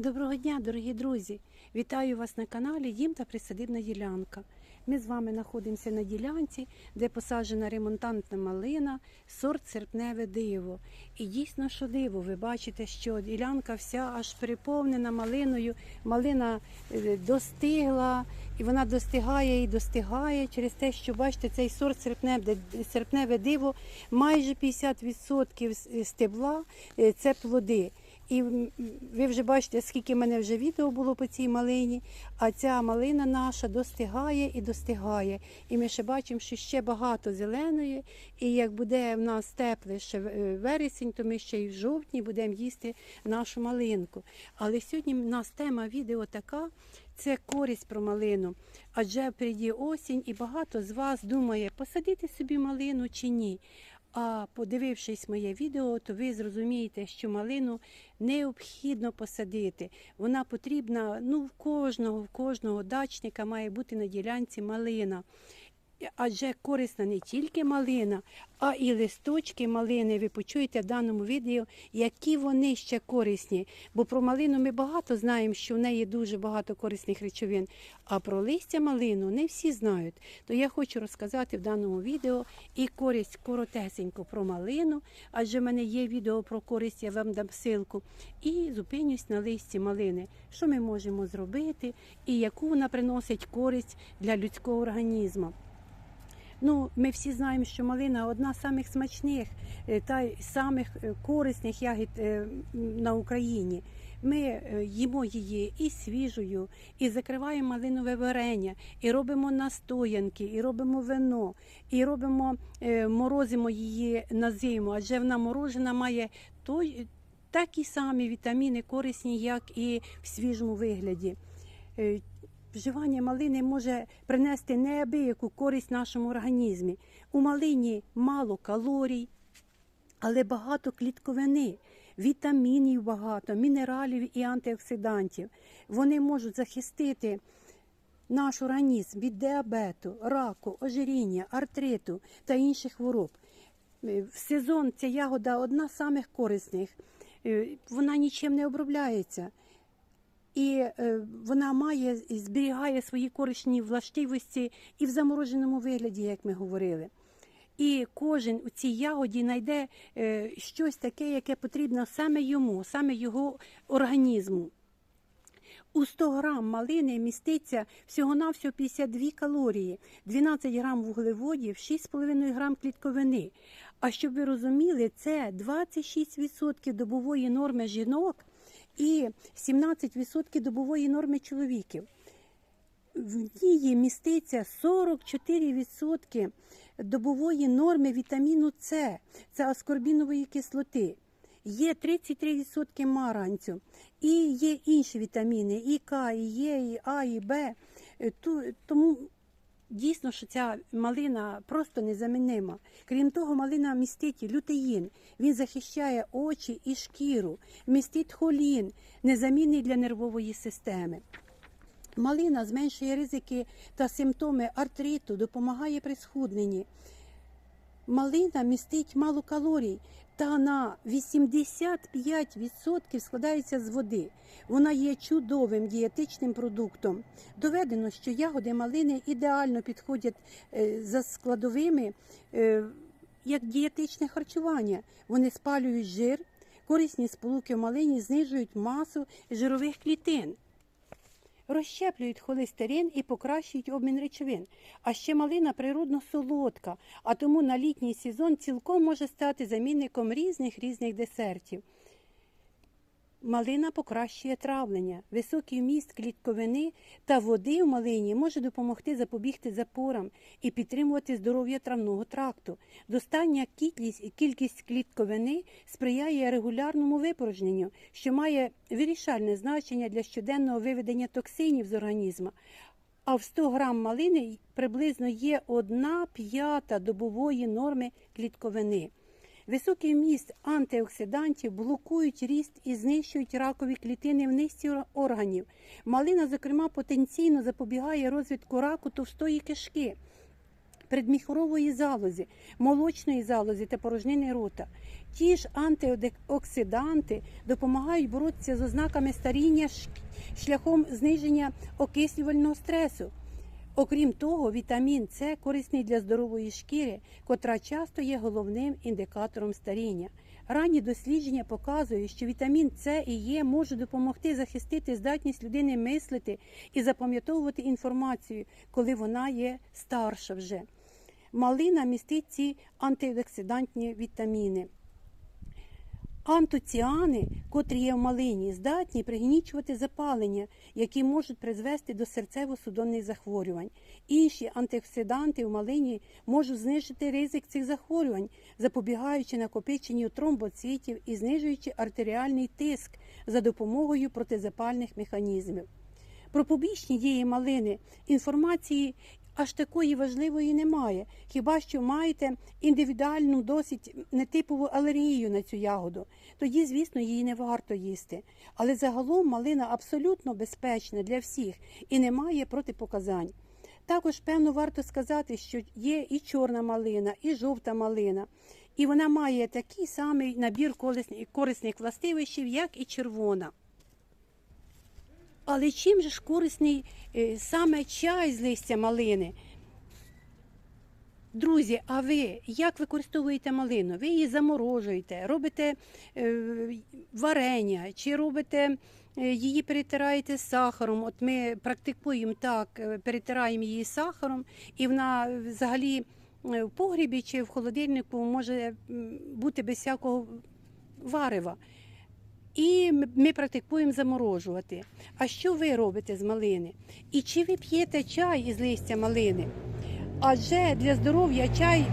Доброго дня, дорогі друзі! Вітаю вас на каналі Дім та Присадибна ділянка. Ми з вами знаходимося на ділянці, де посаджена ремонтантна малина, сорт серпневе диво. І дійсно, що диво, ви бачите, що ділянка вся аж переповнена малиною. Малина е, достигла, і вона достигає і достигає через те, що бачите, цей сорт серпневе, серпневе диво майже 50% стебла е, це плоди. І ви вже бачите, скільки мене вже відео було по цій малині, а ця малина наша достигає і достигає. І ми ще бачимо, що ще багато зеленої. І як буде в нас теплий ще е, вересень, то ми ще й в жовтні будемо їсти нашу малинку. Але сьогодні в нас тема відео така. Це користь про малину, адже впереді осінь, і багато з вас думає, посадити собі малину чи ні. А подивившись моє відео, то ви зрозумієте, що малину необхідно посадити. Вона потрібна ну, в кожного, в кожного дачника має бути на ділянці малина. Адже корисна не тільки малина, а і листочки малини. Ви почуєте в даному відео, які вони ще корисні. Бо про малину ми багато знаємо, що в неї дуже багато корисних речовин. А про листя малину не всі знають. То я хочу розказати в даному відео і користь коротесенько про малину, адже в мене є відео про користь, я вам дам ссылку. І зупинюсь на листі малини. Що ми можемо зробити і яку вона приносить користь для людського організму. Ну, ми всі знаємо, що малина одна з самих смачних е, та самих е, корисних ягід е, на Україні. Ми їмо її і свіжою, і закриваємо малинове варення, і робимо настоянки, і робимо вино, і робимо морозимо її на зиму, адже вона морожена має той. Такі самі вітаміни корисні, як і в свіжому вигляді. Вживання малини може принести неабияку користь нашому організмі. У малині мало калорій, але багато клітковини, вітамінів багато, мінералів і антиоксидантів. Вони можуть захистити наш організм від діабету, раку, ожиріння, артриту та інших хвороб. Е, В сезон ця ягода одна з самих корисних. Е, Вона нічим не обробляється. І е, вона має і зберігає свої корисні властивості і в замороженому вигляді, як ми говорили. І кожен у цій ягоді знайде е, щось таке, яке потрібно саме йому, саме його організму. У 100 грам малини міститься всього-навсього 52 калорії, 12 грам вуглеводів, 6,5 грам клітковини. А щоб ви розуміли, це 26% добової норми жінок і 17% добової норми чоловіків. В ній міститься 44% добової норми вітаміну С, це аскорбінової кислоти. Є 33% маранцю, і є інші вітаміни, і К, і Е, і А, і Б. Е, Тому дійсно, що ця малина просто незамінима. Крім того, малина містить лютеїн. Він захищає очі і шкіру, містить холін, незамінний для нервової системи. Малина зменшує ризики та симптоми артриту, допомагає при схудненні. Малина містить мало калорій та на 85% складається з води. Вона є чудовим дієтичним продуктом. Доведено, що ягоди малини ідеально підходять е, за складовими е, як дієтичне харчування. Вони спалюють жир, корисні сполуки в малині знижують масу жирових клітин розщеплюють холестерин і покращують обмін речовин. А ще малина природно солодка, а тому на літній сезон цілком може стати замінником різних різних десертів. Малина покращує травлення. Високий вміст клітковини та води в малині може допомогти запобігти запорам і підтримувати здоров'я травного тракту. Достатня кількість, кількість клітковини сприяє регулярному випорожненню, що має вирішальне значення для щоденного виведення токсинів з організму. А в 100 грам малини приблизно є 1 п'ята добової норми клітковини. Високий вміст антиоксидантів блокують ріст і знищують ракові клітини в низці органів. Малина, зокрема, потенційно запобігає розвитку раку товстої кишки. передміхорової залози, молочної залози та порожнини рота. Ті ж антиоксиданти допомагають боротися з ознаками старіння шляхом зниження окислювального стресу. Окрім того, вітамін С корисний для здорової шкіри, котра часто є головним індикатором старіння. Ранні дослідження показують, що вітамін С і Е можуть допомогти захистити здатність людини мислити і запам'ятовувати інформацію, коли вона є старша вже. Малина містить ці антиоксидантні вітаміни. Антоціани, котрі є в малині, здатні пригнічувати запалення, які можуть призвести до серцево-судинних захворювань. Інші антиоксиданти в малині можуть знижити ризик цих захворювань, запобігаючи накопиченню тромбоцитів і знижуючи артеріальний тиск за допомогою протизапальних механізмів. Про побічні дії малини інформації аж такої важливої немає. Хіба що маєте індивідуальну, досить нетипову алергію на цю ягоду, тоді, звісно, її не варто їсти. Але загалом малина абсолютно безпечна для всіх і не має протипоказань. Також, певно, варто сказати, що є і чорна малина, і жовта малина. І вона має такий самий набір корисних- властивостей, як і червона. Але чим же ж корисний е, саме чай з листя малини? Друзі, а ви як використовуєте малину? Ви її заморожуєте, робите е, варення, чи робите е, її перетираєте з сахаром? От ми практикуємо так, перетираємо її з сахаром, і вона взагалі в погрібі чи в холодильнику може бути без всякого варива. І ми практикуємо заморожувати. А що ви робите з малини? І чи ви п'єте чай із листя малини? Адже для здоров'я чай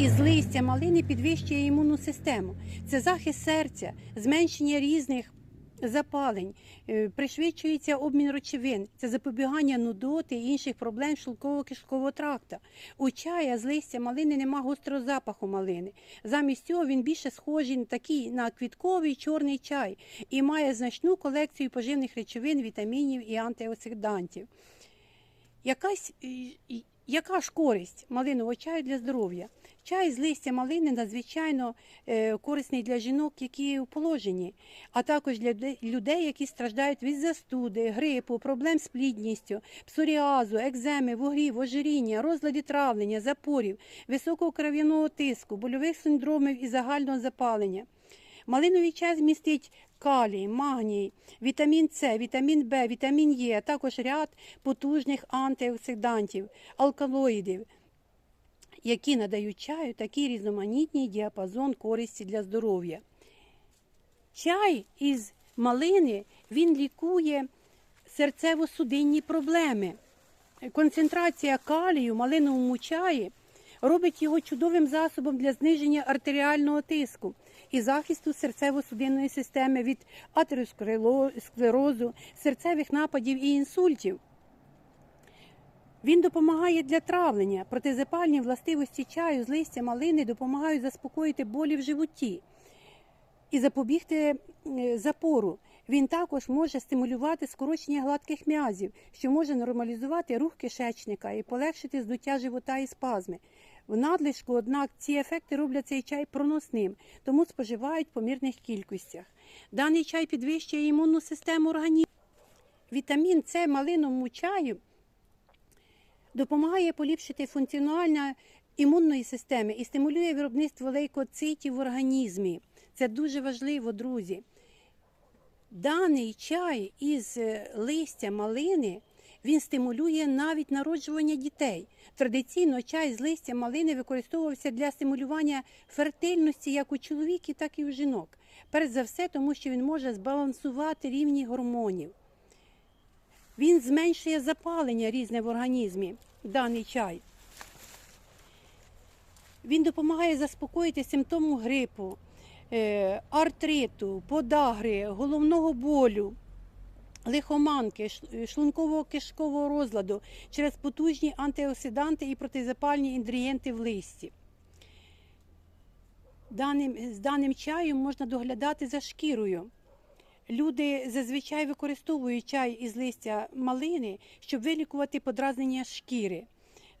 із листя малини підвищує імунну систему. Це захист серця, зменшення різних запалень, е, пришвидшується обмін речовин, це запобігання нудоти і інших проблем шлунково-кишкового тракта. У чая з листя малини нема гострого запаху малини. Замість цього він більше схожий на такий на квітковий чорний чай і має значну колекцію поживних речовин, вітамінів і антиоксидантів. Якась е, яка ж користь малинового чаю для здоров'я? Чай з листя малини надзвичайно е, корисний для жінок, які у положенні, а також для людей, які страждають від застуди, грипу, проблем з плідністю, псоріазу, екземи, вугрів, ожиріння, розлади травлення, запорів, високого кров'яного тиску, больових синдромів і загального запалення. Малиновий чай містить калій, магній, вітамін С, вітамін Б, вітамін Е, а також ряд потужних антиоксидантів, алкалоїдів, які надають чаю такий різноманітний діапазон користі для здоров'я. Чай із малини він лікує серцево-судинні проблеми. Концентрація калію в малиновому чаї робить його чудовим засобом для зниження артеріального тиску і захисту серцево-судинної системи від атеросклерозу, серцевих нападів і інсультів. Він допомагає для травлення. Протизапальні властивості чаю з листя малини допомагають заспокоїти болі в животі і запобігти е, запору. Він також може стимулювати скорочення гладких м'язів, що може нормалізувати рух кишечника і полегшити здуття живота і спазми. В надлишку, однак, ці ефекти роблять цей чай проносним, тому споживають в помірних кількостях. Даний чай підвищує імунну систему організму. Вітамін С малиновому чаю допомагає поліпшити функціонування імунної системи і стимулює виробництво лейкоцитів в організмі. Це дуже важливо, друзі. Даний чай із листя малини він стимулює навіть народжування дітей. Традиційно чай з листя малини використовувався для стимулювання фертильності як у чоловіків, так і у жінок. Перш за все, тому що він може збалансувати рівні гормонів. Він зменшує запалення різне в організмі, даний чай. Він допомагає заспокоїти симптоми грипу, е, артриту, подагри, головного болю, лихоманки, ш- шлункового кишкового розладу через потужні антиоксиданти і протизапальні інгредієнти в листі. Даним, з даним чаєм можна доглядати за шкірою. Люди зазвичай використовують чай із листя малини, щоб вилікувати подразнення шкіри.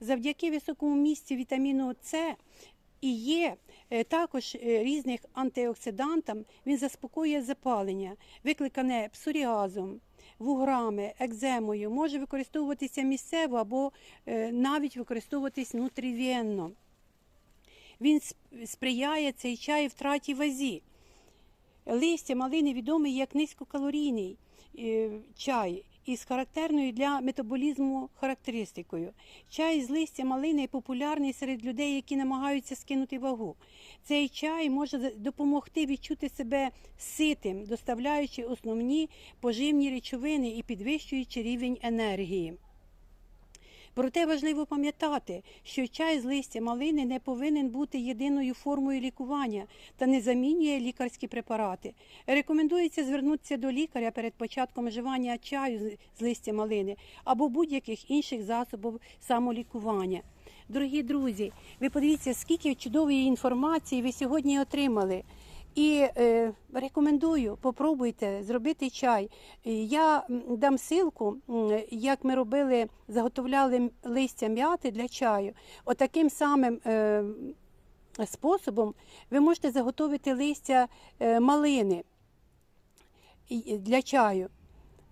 завдяки високому місці вітаміну С і е, також е, різних антиоксидантам. Він заспокоює запалення, викликане псоріазом, вуграми, екземою, може використовуватися місцево або е, навіть використовуватись внутрівенно. Він сприяє цей чай втраті вазі. Листя малини відомий як низькокалорійний е, чай із характерною для метаболізму характеристикою. Чай з листя малини популярний серед людей, які намагаються скинути вагу. Цей чай може допомогти відчути себе ситим, доставляючи основні поживні речовини і підвищуючи рівень енергії. Проте важливо пам'ятати, що чай з листя малини не повинен бути єдиною формою лікування та не замінює лікарські препарати. Рекомендується звернутися до лікаря перед початком вживання чаю з- листя малини або будь-яких інших засобів самолікування. Дорогі друзі, ви подивіться, скільки чудової інформації ви сьогодні отримали. І е, рекомендую, попробуйте зробити чай. Я дам ссылку, як ми робили, заготовляли листя м'яти для чаю. Отаким самим е, способом ви можете заготовити листя е, малини для чаю.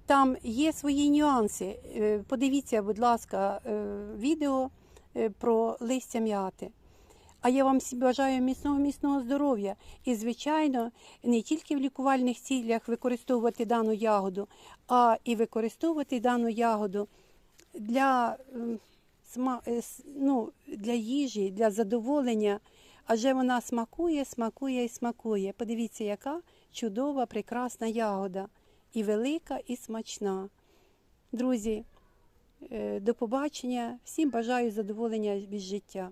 Там є свої нюанси. Е, Подивіться, будь ласка, е, відео про листя м'яти. А я вам всім бажаю міцного міцного здоров'я і, звичайно, не тільки в лікувальних цілях використовувати дану ягоду, а і використовувати дану ягоду для, ем, е, ну, для їжі, для задоволення. Адже вона смакує, смакує і смакує. Подивіться, яка чудова, прекрасна ягода. І велика, і смачна. Друзі, е, до побачення. Всім бажаю задоволення від життя.